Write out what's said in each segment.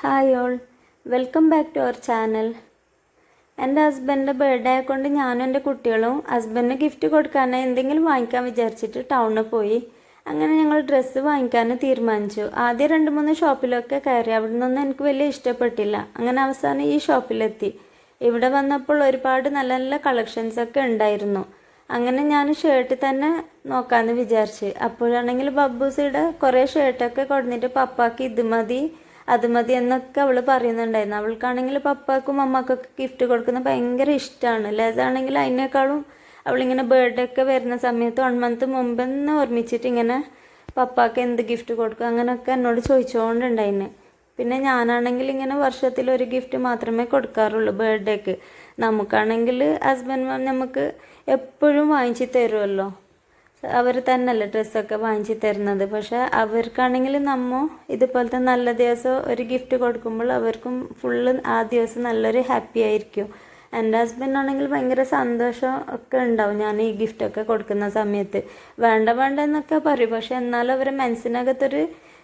Hi all. Welcome back to our channel. എന്റെ ഹസ്ബൻഡിന്റെ birthday ആയതുകൊണ്ട് ഞാനും എന്റെ കുട്ടികളും ഹസ്ബൻഡിന് ഗിഫ്റ്റ് കൊടുക്കാനായി എന്തെങ്കിലും വാങ്ങിക്കാൻ വിചാരിച്ചിട്ട് ടൗണിൽ പോയി. അങ്ങനെ ഞങ്ങൾ ഡ്രസ്സ് വാങ്ങിക്കാൻ തീരുമാനിച്ചു. ആദ്യം രണ്ട് മൂന്ന് ഷോപ്പിലൊക്കെ കയറി. അവിടെ നിന്നൊന്നും എനിക്ക് വലിയ ഇഷ്ടപ്പെട്ടില്ല. അങ്ങനെ അവസാനം ഈ ഷോപ്പിലെത്തി. ഇവിടെ വന്നപ്പോൾ ഒരുപാട് നല്ല നല്ല കളക്ഷൻസ് ഒക്കെ ഉണ്ടായിരുന്നു. അങ്ങനെ ഞാൻ ഷർട്ട് തന്നെ നോക്കാമെന്ന് വിചാരിച്ച്. അപ്പോഴാണെങ്കിൽ ബബ്ബൂസിയുടെ കുറേ ഷർട്ടൊക്കെ കൊടുത്തിട്ട് പപ്പാക്ക് ഇത് മതി അത് മതി എന്നൊക്കെ അവൾ പറയുന്നുണ്ടായിരുന്നു. അവൾക്കാണെങ്കിൽ പപ്പാക്കും അമ്മക്കൊക്കെ ഗിഫ്റ്റ് കൊടുക്കുന്നത് ഭയങ്കര ഇഷ്ടമാണ് ലേസാണെങ്കിൽ അതിനേക്കാളും അവളിങ്ങനെ ബർത്ത്ഡേ ഒക്കെ വരുന്ന സമയത്ത് വൺ മന്ത് മുമ്പെന്ന് ഓർമ്മിച്ചിട്ട് ഇങ്ങനെ പപ്പാക്ക് എന്ത് ഗിഫ്റ്റ് കൊടുക്കും അങ്ങനെയൊക്കെ എന്നോട് ചോദിച്ചുകൊണ്ടുണ്ടായിന് പിന്നെ ഞാനാണെങ്കിൽ ഇങ്ങനെ വർഷത്തിൽ ഒരു ഗിഫ്റ്റ് മാത്രമേ കൊടുക്കാറുള്ളൂ ബർത്ത്ഡേക്ക് നമുക്കാണെങ്കിൽ ഹസ്ബൻഡ് നമുക്ക് എപ്പോഴും വാങ്ങിച്ചു തരുമല്ലോ അവർ തന്നെയല്ലേ ഡ്രസ്സൊക്കെ വാങ്ങിച്ച് തരുന്നത്. പക്ഷേ അവർക്കാണെങ്കിൽ നമ്മൾ ഇതുപോലത്തെ നല്ല ദിവസം ഒരു ഗിഫ്റ്റ് കൊടുക്കുമ്പോൾ അവർക്കും ഫുള്ള് ആ ദിവസം നല്ലൊരു ഹാപ്പി ആയിരിക്കും. എന്റെ ഹസ്ബൻഡാണെങ്കിൽ ഭയങ്കര സന്തോഷം ഒക്കെ ഉണ്ടാവും ഞാൻ ഈ ഗിഫ്റ്റൊക്കെ കൊടുക്കുന്ന സമയത്ത്. വേണ്ട വേണ്ട എന്നൊക്കെ പറയും. പക്ഷെ എന്നാലും അവരെ മനസ്സിനകത്തൊരു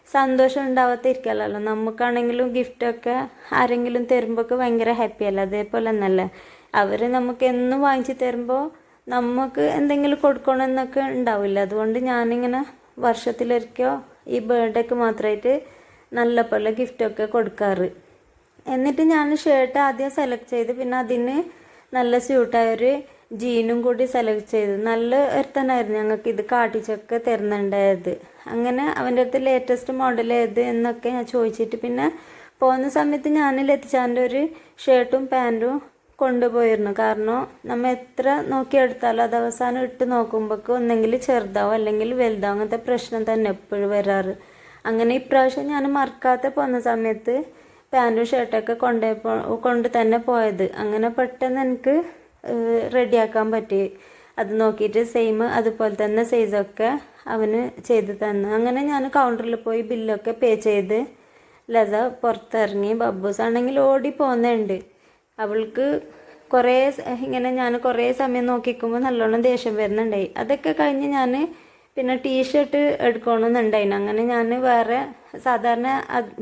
സന്തോഷം ഉണ്ടാവാത്തിരിക്കല്ലോ നമുക്കാണെങ്കിലും ഗിഫ്റ്റൊക്കെ ആരെങ്കിലും തരുമ്പോഴൊക്കെ ഭയങ്കര ഹാപ്പി അല്ലേ? അതേപോലെ തന്നെയല്ലേ? അവർ നമുക്ക് എന്നും വാങ്ങിച്ച് തരുമ്പോൾ നമുക്ക് എന്തെങ്കിലും കൊടുക്കണമെന്നൊക്കെ ഉണ്ടാവില്ല. അതുകൊണ്ട് ഞാനിങ്ങനെ വർഷത്തിലൊരിക്കോ ഈ ബർത്ത്ഡേക്ക് മാത്രമായിട്ട് നല്ല പോലെ ഗിഫ്റ്റൊക്കെ കൊടുക്കാറ്. എന്നിട്ട് ഞാൻ ഷർട്ട് ആദ്യം സെലക്ട് ചെയ്ത് പിന്നെ അതിന് നല്ല സ്യൂട്ടായൊരു ജീനും കൂടി സെലക്ട് ചെയ്ത് നല്ല ഒരുത്തനായിരുന്നു ഞങ്ങൾക്ക് ഇത് കാട്ടിച്ചൊക്കെ തരുന്നുണ്ടായത്. അങ്ങനെ അവന്റെ അടുത്ത് ലേറ്റസ്റ്റ് മോഡൽ ഏത് എന്നൊക്കെ ഞാൻ ചോദിച്ചിട്ട് പിന്നെ പോകുന്ന സമയത്ത് ഞാൻ ലത്തിച്ചാന്റെ ഒരു ഷർട്ടും പാന്റും കൊണ്ടുപോയിരുന്നു. കാരണം നമ്മൾ എത്ര നോക്കിയെടുത്താലും അത് അവസാനം ഇട്ട് നോക്കുമ്പോഴേക്ക് ഒന്നെങ്കിൽ ചെറുതാവും അല്ലെങ്കിൽ വലുതാവും. അങ്ങനത്തെ പ്രശ്നം തന്നെ എപ്പോഴും വരാറ്. അങ്ങനെ ഇപ്രാവശ്യം ഞാൻ മറക്കാതെ പോകുന്ന സമയത്ത് പാന്റും ഷർട്ടൊക്കെ കൊണ്ടുപോ കൊണ്ട് തന്നെ പോയത്. അങ്ങനെ പെട്ടെന്ന് എനിക്ക് റെഡിയാക്കാൻ പറ്റി. അത് നോക്കിയിട്ട് സെയിം അതുപോലെ തന്നെ സൈസൊക്കെ അവന് ചെയ്ത് തന്നു. അങ്ങനെ ഞാൻ കൗണ്ടറിൽ പോയി ബില്ലൊക്കെ പേ ചെയ്ത് ലത പുറത്തിറങ്ങി ബബ്ബൂസ് ആണെങ്കിൽ ഓടി പോകുന്നുണ്ട് അവൾക്ക് കുറേ ഇങ്ങനെ ഞാൻ കുറേ സമയം നോക്കിക്കുമ്പോൾ നല്ലോണം ദേഷ്യം വരുന്നുണ്ടായി. അതൊക്കെ കഴിഞ്ഞ് ഞാൻ പിന്നെ ടീഷർട്ട് എടുക്കണമെന്നുണ്ടായി അങ്ങനെ ഞാൻ വേറെ സാധാരണ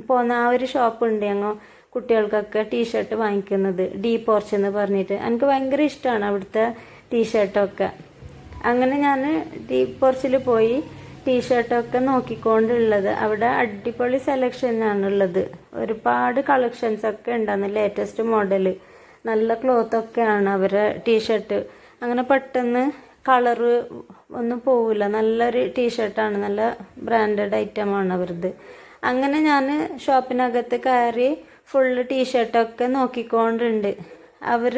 പോകുന്ന ആ ഒരു ഷോപ്പ് ഉണ്ട് അങ്ങ് കുട്ടികൾക്കൊക്കെ ടീഷർട്ട് വാങ്ങിക്കുന്നത്. ഡി പോർച്ച് എന്ന് പറഞ്ഞിട്ട്. എനിക്ക് ഭയങ്കര ഇഷ്ടമാണ് അവിടുത്തെ ടീഷർട്ടൊക്കെ. അങ്ങനെ ഞാൻ ഡി പോർച്ചിൽ പോയി. ടീഷർട്ടൊക്കെ നോക്കിക്കൊണ്ടുള്ളത്. അവിടെ അടിപൊളി സെലക്ഷനാണുള്ളത് ഒരുപാട് കളക്ഷൻസ് ഒക്കെ ഉണ്ടാകുന്നു ലേറ്റസ്റ്റ് മോഡൽ നല്ല ക്ലോത്ത് ഒക്കെയാണ് അവരെ ടീഷർട്ട് അങ്ങനെ പെട്ടെന്ന് കളറ് ഒന്നും പോവില്ല. നല്ലൊരു ടീഷർട്ടാണ് നല്ല ബ്രാൻഡഡ് ഐറ്റമാണ് അവരത്. അങ്ങനെ ഞാൻ ഷോപ്പിനകത്ത് കയറി ഫുള്ള് ടീഷർട്ടൊക്കെ നോക്കിക്കൊണ്ടുണ്ട്. അവർ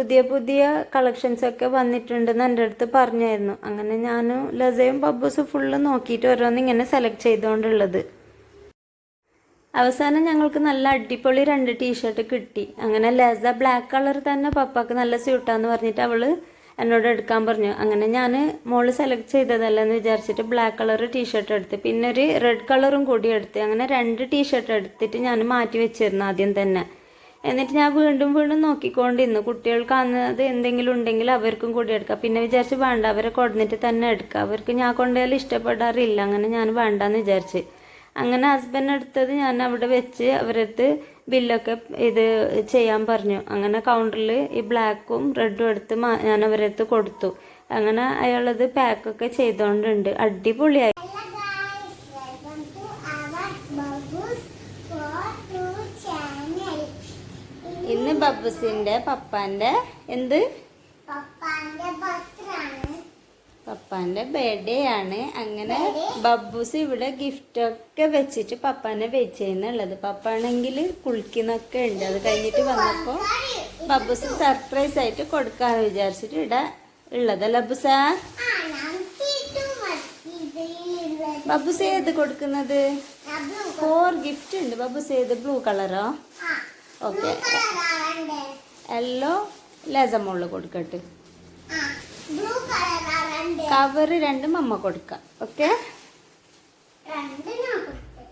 പുതിയ പുതിയ കളക്ഷൻസ് ഒക്കെ വന്നിട്ടുണ്ടെന്ന് എന്റെ അടുത്ത് പറഞ്ഞായിരുന്നു. അങ്ങനെ ഞാനും ലസയും ബബ്ബൂസും ഫുള്ള് നോക്കിയിട്ട് ഓരോന്ന് ഇങ്ങനെ സെലക്ട് ചെയ്തുകൊണ്ടുള്ളത് അവസാനം ഞങ്ങൾക്ക് നല്ല അടിപൊളി രണ്ട് ടീഷർട്ട് കിട്ടി. അങ്ങനെ ലസ ബ്ലാക്ക് കളർ തന്നെ പപ്പാക്ക് നല്ല സ്യൂട്ടാന്ന് പറഞ്ഞിട്ട് അവൾ എന്നോട് എടുക്കാൻ പറഞ്ഞു. അങ്ങനെ ഞാൻ മോൾ സെലക്ട് ചെയ്തതല്ലെന്ന് വിചാരിച്ചിട്ട് ബ്ലാക്ക് കളർ ടീഷർട്ട് എടുത്ത് പിന്നെ ഒരു റെഡ് കളറും കൂടി എടുത്ത് അങ്ങനെ രണ്ട് ടീഷർട്ട് എടുത്തിട്ട് ഞാൻ മാറ്റി വെച്ചിരുന്നു ആദ്യം തന്നെ. എന്നിട്ട് ഞാൻ വീണ്ടും വീണ്ടും നോക്കിക്കൊണ്ടിരുന്നു. കുട്ടികൾക്ക് അന്നത് എന്തെങ്കിലും ഉണ്ടെങ്കിൽ അവർക്കും കൂടി എടുക്കാം. പിന്നെ വിചാരിച്ച് വേണ്ട അവരെ കൊടുന്നിട്ട് തന്നെ എടുക്കാം. അവർക്ക് ഞാൻ കൊണ്ടുപോയാൽ ഇഷ്ടപ്പെടാറില്ല. അങ്ങനെ ഞാൻ വേണ്ടാന്ന് വിചാരിച്ച്. അങ്ങനെ ഹസ്ബൻഡ് എടുത്തത് ഞാൻ അവിടെ വെച്ച് അവരടുത്ത് ബില്ലൊക്കെ ഇത് ചെയ്യാൻ പറഞ്ഞു. അങ്ങനെ കൗണ്ടറിൽ ഈ ബ്ലാക്കും റെഡും എടുത്ത് ഞാൻ അവരടുത്ത് കൊടുത്തു. അങ്ങനെ അയാളത് പാക്കൊക്കെ ചെയ്തോണ്ടുണ്ട്. അടിപൊളിയായി. ബബ്ബസിന്റെ പപ്പാന്റെ എന്ത്? പപ്പാന്റെ ബർത്ത്ഡേ ആണ്. അങ്ങനെ ബബ്ബൂസ് ഇവിടെ ഗിഫ്റ്റ് ഒക്കെ വെച്ചിട്ട് പപ്പാനെ വെച്ചേന്നുള്ളത്. പപ്പാണെങ്കിൽ കുളിക്കുന്നൊക്കെ ഉണ്ട്. അത് കഴിഞ്ഞിട്ട് വന്നപ്പോ ബബ്ബൂസ് സർപ്രൈസ് ആയിട്ട് കൊടുക്കാന്ന് വിചാരിച്ചിട്ട് ഇവിടെ ഉള്ളതല്ല ബബ്ബുസ? ബബ്ബൂസ് ഏത് കൊടുക്കുന്നത്? ഫോർ ഗിഫ്റ്റ് ഉണ്ട്. ബബ്ബൂസ് ഏത് ബ്ലൂ കളറോ? ഓക്കെ. യെല്ലോ ലെസമോൾ കൊടുക്കട്ടെ. ബ്ലൂ കളറാണ് കവർ രണ്ടും അമ്മ കൊടുക്കാം. ഓക്കെ? രണ്ട് ഞാൻ കൊടുത്തത്.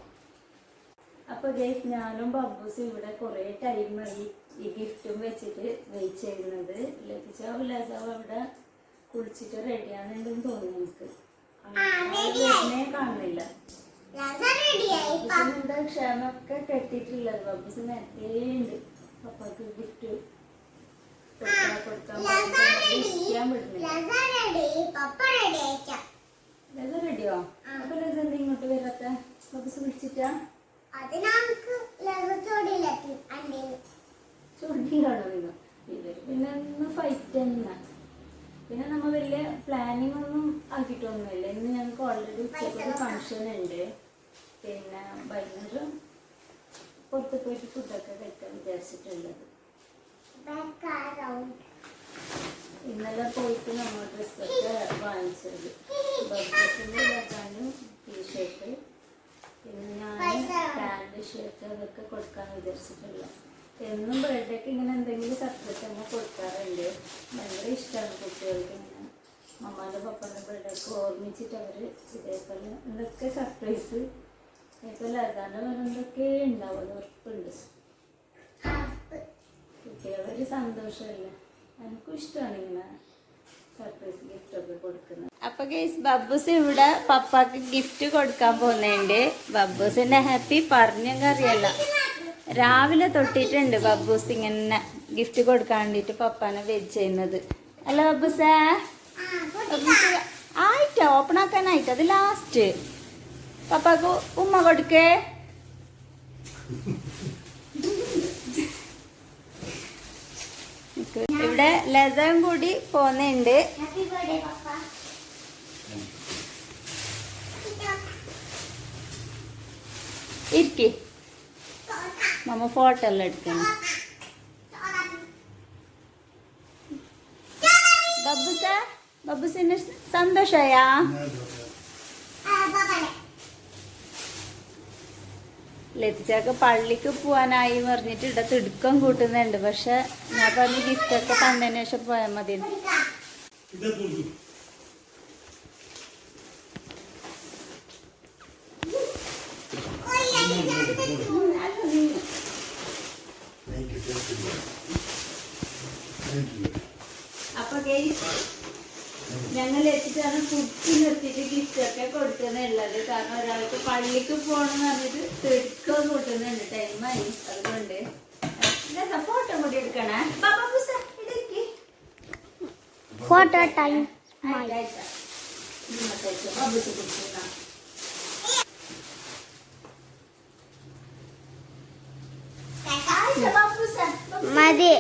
അപ്പൊ ഗൈസ് ഞാനും ബബ്ബൂസും ഇവിടെ കുറെ ടൈമായി ഈ ഗിഫ്റ്റും വെച്ചിട്ട് വെയിറ്റ് ചെയ്യുന്നത്. ലഭിച്ചാവ് ലസാവ് അവിടെ കുളിച്ചിട്ട് റെഡിയാണെന്നും തോന്നുന്നു എനിക്ക്. കാണുന്നില്ല. ലസ ക്ഷമൊക്കെ കെട്ടിട്ടുള്ളത് നേരത്തെ ഉണ്ട് പപ്പാക്ക് ഗിഫ്റ്റ് ലസ റെഡിയോ അപ്പൊ ലത എന്താ ഇങ്ങോട്ട് വരാത്ത? പപ്പസ് വിളിച്ചിട്ടാ? ലസ ചൊടിയാണോ നിങ്ങൾ? ഇവർ പിന്നെ ഫൈറ്റ് തന്നെ. പിന്നെ നമ്മൾ വലിയ പ്ലാനിങ് ഒന്നും ആക്കിയിട്ടൊന്നുമില്ല ഇന്ന് ഞങ്ങൾക്ക് ഓൾറെഡി ഉച്ചയ്ക്കൊരു ഫങ്ഷൻ ഉണ്ട്. പിന്നെ വൈകുന്നേരം പുറത്ത് പോയിട്ട് ഫുഡൊക്കെ കഴിക്കാൻ വിചാരിച്ചിട്ടുള്ളത്. ഇന്നലെ പോയിട്ട് നമ്മൾ ഡ്രസ്സൊക്കെ വാങ്ങിച്ചത്. ബർത്തസിന്റെ ഇതാക്കാനും ടീഷർട്ട് പിന്നെ ഞാൻ. പാന്റ് ഷർട്ട് അതൊക്കെ കൊടുക്കാൻ വിചാരിച്ചിട്ടില്ല എന്നും ബർത്ത്ഡേക്ക് ഇങ്ങനെ എന്തെങ്കിലും സർപ്രൈസ് തന്നെ കൊടുക്കാറുണ്ട്. ഭയങ്കര ഇഷ്ടമാണ് കുട്ടികൾക്ക് ഇങ്ങനെ. മമ്മാന്റെ പപ്പാന്റെ ബർത്ത്ഡേക്ക് ഓർമ്മിച്ചിട്ട് അവർ ഇതേപോലെ എന്തൊക്കെ സർപ്രൈസ് ലഗാന്റെ വേറെ എന്തൊക്കെ ഉണ്ടാവുമല്ലോ ഉറപ്പുണ്ട്. കുട്ടികളൊരു സന്തോഷമല്ലേ? എനിക്കും ഇഷ്ടമാണ് ഇങ്ങനെ സർപ്രൈസ് ഗിഫ്റ്റ് ഒക്കെ കൊടുക്കുന്നത്. അപ്പൊ ഗൈസ് ബബ്ബൂസ് ഇവിടെ പപ്പാക്ക് ഗിഫ്റ്റ് കൊടുക്കാൻ പോകുന്നുണ്ട്. ബബ്ബൂസിന്റെ ഹാപ്പി പറഞ്ഞെങ്കിൽ രാവിലെ തൊട്ടിട്ടുണ്ട് ബബ്ബൂസ് ഇങ്ങനെ ഗിഫ്റ്റ് കൊടുക്കാൻ വേണ്ടിട്ട് പപ്പാനെ വെയിറ്റ് ചെയ്യുന്നത്. അല്ല ബബ്ബൂസേ? ബബ്ബൂസ് ആയിട്ടോ? ഓപ്പൺ ആക്കാനായിട്ട്? അത് ലാസ്റ്റ് പപ്പാക്ക് ഉമ്മ കൊടുക്കേ. ഇവിടെ ലതം കൂടി പോന്നുണ്ട്. ഇരിക്കി. മമ്മ ഫോട്ടോ എല്ലാം എടുക്കണം. ബബ്ബുസ ബബ്ബുസിന് സന്തോഷായാ? ലതിച്ചൊക്കെ പള്ളിക്ക് പോവാനായി പറഞ്ഞിട്ട് ഇവിടെ തിടുക്കം കൂട്ടുന്നുണ്ട്. പക്ഷെ ഞാൻ പറഞ്ഞ ഗിഫ്റ്റൊക്കെ തന്നതിന് ശേഷം പോയാൽ മതി അപ്പൊ ഞങ്ങൾ എത്തിച്ചാണ് കുട്ടി നിർത്തിയിട്ട് ഗിഫ്റ്റ് ഒക്കെ കൊടുക്കുന്നുള്ളത് കാരണം ഒരാൾക്ക് പള്ളിക്ക് പോകണം പറഞ്ഞിട്ട് തിടുക്കം കൂട്ടുന്നുണ്ട്. ടൈമായി അതുകൊണ്ട് ഫോട്ടോ കൂടി എടുക്കണേ? ഫോട്ടോ ടൈം ബാബുസ് മതി.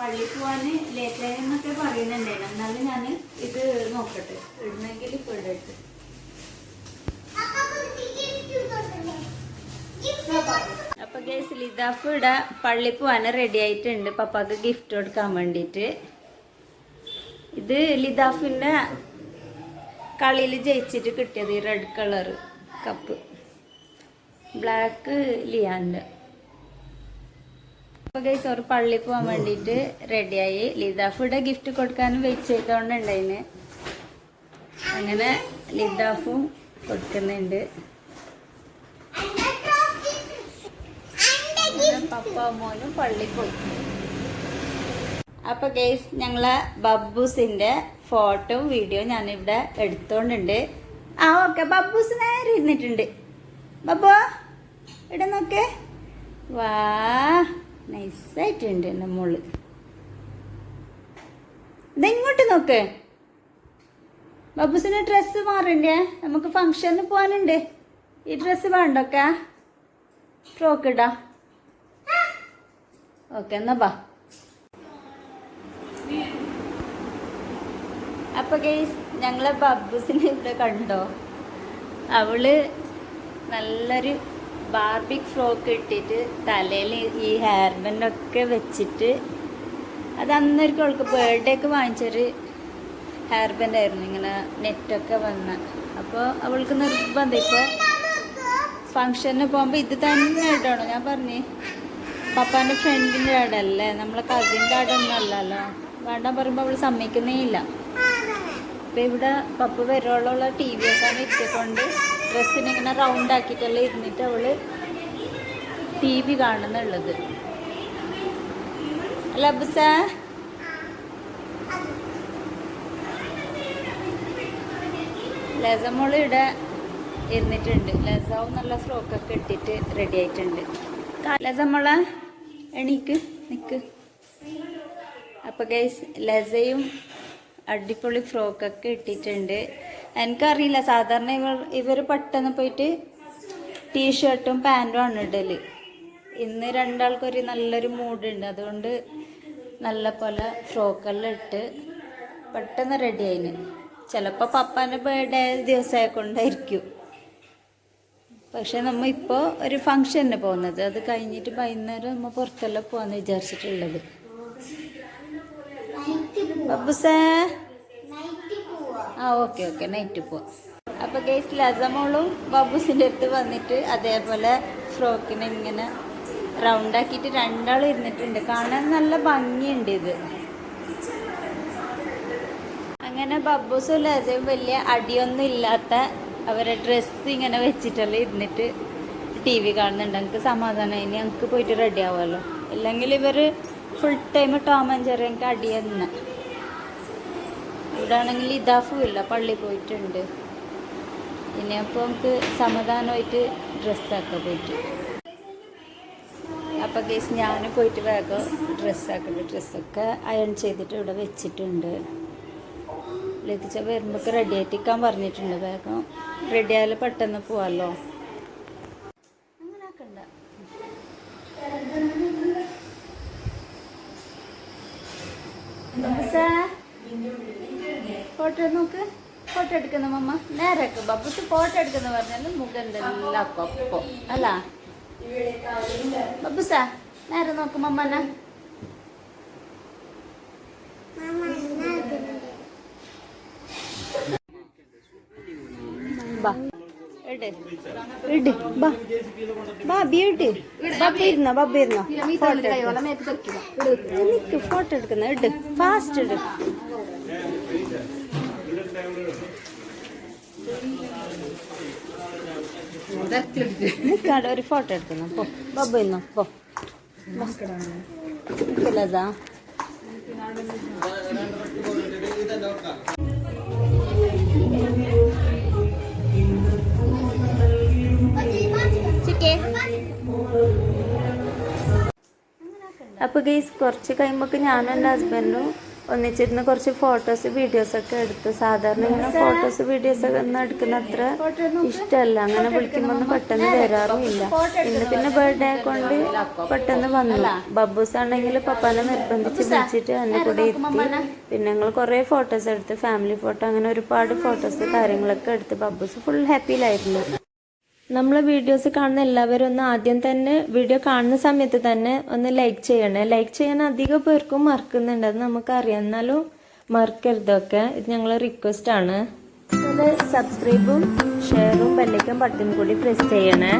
പള്ളിക്ക് പോവാന് ലേറ്റ് ആയെന്നൊക്കെ പറയുന്നുണ്ടായിരുന്നു. എന്നാലും ഞാൻ ഇത് നോക്കട്ടെ. ഇടുന്നെങ്കിൽ ഇപ്പൊ ഇടട്ടെ അപ്പൊ ഗേസ് ലിതാഫ് ഇവിടെ പള്ളി പോവാൻ റെഡി ആയിട്ടുണ്ട്. പപ്പാക്ക് ഗിഫ്റ്റ് കൊടുക്കാൻ വേണ്ടിയിട്ട്. ഇത് ലിതാഫിന്റെ കളിയിൽ ജയിച്ചിട്ട് കിട്ടിയത് ഈ റെഡ് കളർ കപ്പ് ബ്ലാക്ക് ലിയാന്റെ അപ്പൊ ഗൈസ് ഒരു പള്ളി പോവാൻ വേണ്ടിയിട്ട് റെഡിയായി ലിതാഫുടെ ഗിഫ്റ്റ് കൊടുക്കാനും വെയിറ്റ് ചെയ്തോണ്ടുണ്ടായിന്. അങ്ങനെ ലിതാഫും കൊടുക്കുന്നുണ്ട്. പപ്പ മോനും പള്ളി പോയി. അപ്പൊ ഗൈസ് ഞങ്ങളെ ബബ്ബൂസിന്റെ ഫോട്ടോ വീഡിയോ ഞാനിവിടെ എടുത്തോണ്ടുണ്ട്. ആ ഓക്കെ ബബ്ബൂസ് നേരെ ഇരുന്നിട്ടുണ്ട്. ബബ്ബോ ഇവിടെ നോക്കേ? വാ. നൈസായിട്ടുണ്ട് എന്റെ മോൾ. ഇതെങ്ങോട്ട് നോക്ക്. ബബുസിന് ഡ്രസ്സ് മാറണ്ടേ? നമുക്ക് ഫങ്ഷന് പോകാനുണ്ട് ഈ ഡ്രസ്സ് വേണ്ടൊക്കെ? ഫ്രോക്ക് ഇടാ. ഓക്കെ എന്നാ ബാ അപ്പൊ ഗെയ്സ് ഞങ്ങളെ ബബുസിനെ ഇവിടെ കണ്ടോ? അവൾ നല്ലൊരു ബാർബിക് ഫ്രോക്ക് ഇട്ടിട്ട് തലയിൽ ഈ ഹെയർ ബെൻഡൊക്കെ വെച്ചിട്ട് അത് അന്നൊരിക്കും അവൾക്ക് ഒക്കെ വാങ്ങിച്ചൊരു ഹെയർ ബാൻഡ് ആയിരുന്നു. ഇങ്ങനെ നെറ്റൊക്കെ വന്ന്. അപ്പോൾ അവൾക്ക് നിർബന്ധം. ഇപ്പോൾ ഫങ്ഷന് പോകുമ്പോൾ ഇത് തന്നെ ഇടണം. ഞാൻ പറഞ്ഞു പപ്പാന്റെ ഫ്രണ്ടിന്റെ ആടല്ലേ നമ്മളെ കസിന്റെ ആടൊന്നും അല്ലല്ലോ. വേണ്ട പറയുമ്പോൾ അവൾ സമ്മതിക്കുന്നേ ഇല്ല. അപ്പോൾ ഇവിടെ പപ്പ വരുവോളമുള്ള ടി വി ഒക്കെ ഇരുത്തിക്കൊണ്ട് ഡ്രസ്സിന് ഇങ്ങനെ റൗണ്ട് ആക്കിയിട്ടല്ലേ ഇരുന്നിട്ട് അവൾ ടി വി കാണുന്നുള്ളത്. അല്ല അബ്സ? ലസമോൾ ഇവിടെ ഇരുന്നിട്ടുണ്ട്. ലസാവും നല്ല ഫ്രോക്കൊക്കെ ഇട്ടിട്ട് റെഡി ആയിട്ടുണ്ട്. ലസ നമ്മളെ എണീക്ക് നിക്ക്. അപ്പോൾ ഗൈസ് ലസയും അടിപൊളി ഫ്രോക്കൊക്കെ ഇട്ടിട്ടുണ്ട്. എനിക്കറിയില്ല സാധാരണ ഇവർ ഇവർ പെട്ടെന്ന് പോയിട്ട് ടീഷർട്ടും പാന്റും ആണ് ഇടൽ ഇന്ന് രണ്ടാൾക്കൊരു നല്ലൊരു മൂഡുണ്ട് അതുകൊണ്ട് നല്ല പോലെ ഫ്രോക്കെല്ലാം ഇട്ട് പെട്ടെന്ന് റെഡി ആയിന്. ചിലപ്പോൾ പപ്പാന്റെ ബർത്ത്ഡേ ദിവസമായ കൊണ്ടായിരിക്കും പക്ഷെ നമ്മൾ ഇപ്പോൾ ഒരു ഫങ്ഷന് പോകുന്നത്. അത് കഴിഞ്ഞിട്ട് വൈകുന്നേരം നമ്മൾ പുറത്തെല്ലാം പോകാമെന്ന് വിചാരിച്ചിട്ടുള്ളത്. ബബ്ബുസേ പോവാ. ആ ഓക്കെ ഓക്കെ. നൈറ്റ് പോവാം. അപ്പോൾ ഗേസ് ലസമോളും ബബ്ബൂസിന്റെ അടുത്ത് വന്നിട്ട് അതേപോലെ ഫ്രോക്കിനെ ഇങ്ങനെ റൗണ്ട് ആക്കിയിട്ട് രണ്ടാളും ഇരുന്നിട്ടുണ്ട്. കാണാൻ നല്ല ഭംഗിയുണ്ട് ഇത്. അങ്ങനെ ബബ്ബൂസും ലസയും വലിയ അടിയൊന്നും ഇല്ലാത്ത അവരെ ഡ്രസ്സ് ഇങ്ങനെ വെച്ചിട്ടല്ല ഇരുന്നിട്ട് ടി വി കാണുന്നുണ്ട്. ഞങ്ങൾക്ക് സമാധാനം. ഇനി ഞങ്ങൾക്ക് പോയിട്ട് റെഡി ആവുമല്ലോ. ഇല്ലെങ്കിൽ ഇവർ full time Tom and Jerry തന്നെ ഇവിടെ ആണെങ്കിൽ ഇതാഫും ഇല്ല പള്ളി പോയിട്ടുണ്ട്. ഇനി അപ്പോൾ നമുക്ക് സമാധാനമായിട്ട് ഡ്രസ്സാക്കാൻ പോയിട്ട് അപ്പോൾ കേസ് ഞാൻ പോയിട്ട് വേഗം ഡ്രസ്സാക്കണ്ട ഡ്രസ്സൊക്കെ അയൺ ചെയ്തിട്ട് ഇവിടെ വെച്ചിട്ടുണ്ട്. ലതിച്ച വരുമ്പോൾ റെഡി ആയിട്ടിരിക്കാൻ പറഞ്ഞിട്ടുണ്ട്. വേഗം റെഡി ആയാലും പെട്ടെന്ന് പോവാമല്ലോ അങ്ങനെ ആക്കണ്ട ബബ്ബുസാ, ഫോട്ടോ നോക്ക്. ഫോട്ടോ എടുക്കുന്ന മമ്മ. നേരൊക്കെ ബബ്ബുസ് ഫോട്ടോ എടുക്കുന്ന പറഞ്ഞാലും മുഖം എന്തെല്ലാം കൊപ്പം. അല്ല? ബബ്ബുസാ നേരെ നോക്ക് മമ്മന. ബാ. ഫോട്ടോ എടുക്കുന്ന ഇട് ഫാസ്റ്റ് ഇട് നിക്കാടെ ഒരു ഫോട്ടോ എടുക്കുന്നു. പോ ബബ്ബ ഇരുന്നോ പോ. നിക്കില്ലതാ ചിക്കേ. അപ്പോൾ ഗെയ്സ് കുറച്ച് കഴിയുമ്പോൾ ഞാനും എന്റെ ഹസ്ബൻഡും ഒന്നിച്ചിരുന്ന് കുറച്ച് ഫോട്ടോസ് വീഡിയോസ് ഒക്കെ എടുത്ത്. സാധാരണ ഇങ്ങനെ ഫോട്ടോസ് വീഡിയോസ് ഒക്കെ ഒന്നും എടുക്കുന്ന അത്ര ഇഷ്ടമല്ല. അങ്ങനെ വിളിക്കുമ്പോൾ ഒന്നും പെട്ടെന്ന് വരാറുമില്ല ഇന്ന് പിന്നെ ബർത്ത്ഡേ കൊണ്ട് പെട്ടെന്ന് വന്നു. ബബ്ബൂസ് ആണെങ്കിൽ പപ്പാനെ നിർബന്ധിച്ച് വിളിച്ചിട്ട് എന്നെ കൂടെ എത്തി. പിന്നെ ഞങ്ങൾ കുറേ ഫോട്ടോസ് എടുത്ത് ഫാമിലി ഫോട്ടോ അങ്ങനെ ഒരുപാട് ഫോട്ടോസ് കാര്യങ്ങളൊക്കെ എടുത്ത്. ബബ്ബൂസ് ഫുൾ ഹാപ്പിയിലായിരുന്നു നമ്മളെ വീഡിയോസ് കാണുന്ന എല്ലാവരും ഒന്ന് ആദ്യം തന്നെ വീഡിയോ കാണുന്ന സമയത്ത് തന്നെ ഒന്ന് ലൈക്ക് ചെയ്യണേ. ലൈക്ക് ചെയ്യാൻ അധികം പേർക്കും മറക്കുന്നുണ്ട്. അത് നമുക്കറിയാം. എന്നാലും മറക്കരുതൊക്കെ ഇത് ഞങ്ങളെ റിക്വസ്റ്റ് ആണ്. സബ്സ്ക്രൈബും ഷെയറും ബെല്ലൈക്കും ബട്ടൺ കൂടി പ്രസ് ചെയ്യണേ.